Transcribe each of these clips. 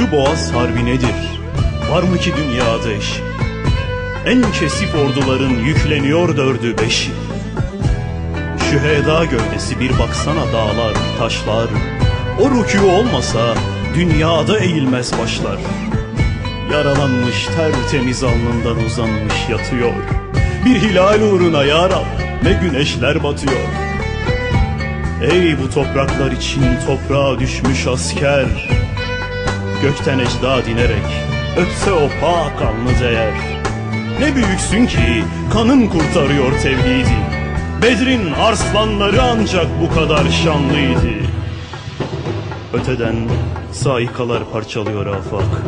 Boğaz Harbi nedir? Var mı ki dünyada eşi? En kesif orduların yükleniyor dördü beşi. Şüheda gövdesi bir baksana dağlar, taşlar. O rükû olmasa dünyada eğilmez başlar. Yaralanmış tertemiz alnından uzanmış yatıyor. Bir hilal uğruna ya Rab ne güneşler batıyor. Ey bu topraklar için toprağa düşmüş asker. Gökten ecda dinerek öpse o pak alnı değer. Ne büyüksün ki kanın kurtarıyor tevhidi. Bedrin arslanları ancak bu kadar şanlıydı. Öteden saikalar parçalıyor afak.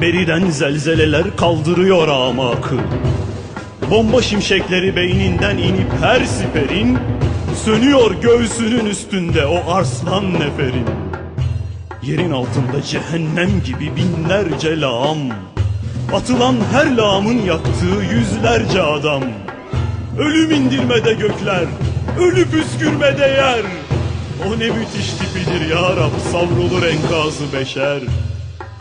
Beriden zelzeleler kaldırıyor amakı. Bomba şimşekleri beyninden inip her siperin Sönüyor göğsünün üstünde o arslan neferin Yerin altında cehennem gibi binlerce lağım. Atılan her lağımın yaktığı yüzlerce adam. Ölüm indirmede gökler, ölü püskürmede yer. O ne müthiş tipidir ya Rab savrulur enkazı beşer.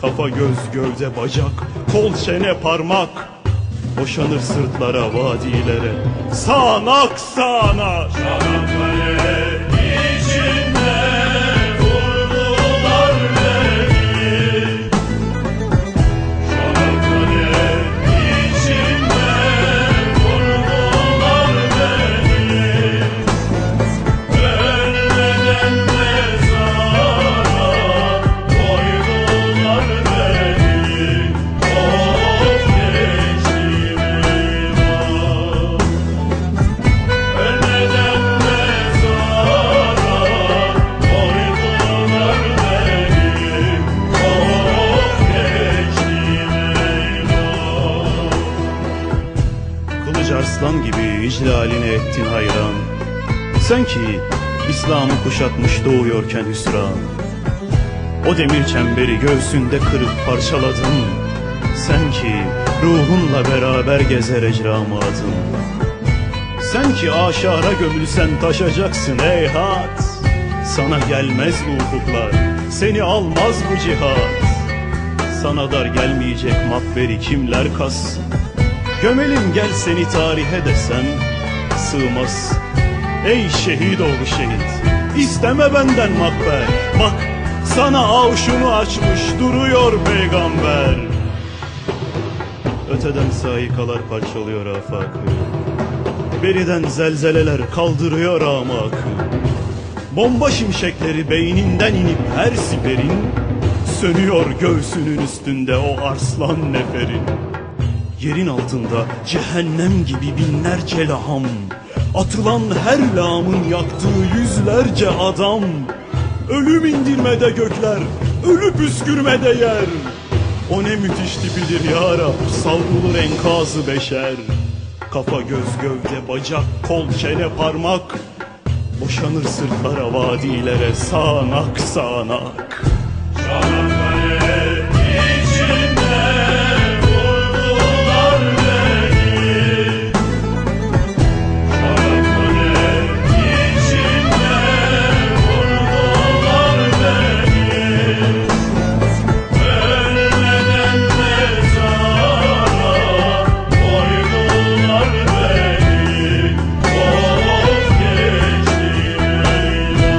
Kafa göz gövde bacak, kol çene parmak. Boşanır sırtlara vadilere Sağanak sağanak. Çanakkale icraline ettin hayran. Sen ki İslam'ı kuşatmış doğuyorken hüsran. O demir çemberi göğsünde kırıp parçaladın. Sen ki ruhunla beraber gezer ecramı adın Sen ki aşara gömülsen taşacaksın ey hat. Sana gelmez bu ufuklar Seni almaz bu cihat. Sana dar gelmeyecek makberi kimler kassın Gömelim gel seni tarihe desem Sığmaz. Ey şehit oğlu şehit İsteme benden makber. Bak sana avşunu açmış duruyor peygamber. Öteden saikalar parçalıyor afakı. Beriden zelzeleler kaldırıyor amakı. Bomba şimşekleri beyninden inip her siperin Sönüyor göğsünün üstünde o arslan neferin Yerin altında cehennem gibi binlerce laham. Atılan her lağımın yaktığı yüzlerce adam. Ölüm indirmede gökler, ölü püskürmede yer. O ne müthiş tipidir ya Rab, savrulur enkazı beşer. Kafa göz gövde bacak kol çene parmak. Boşanır sırtlara vadilere sağanak sağanak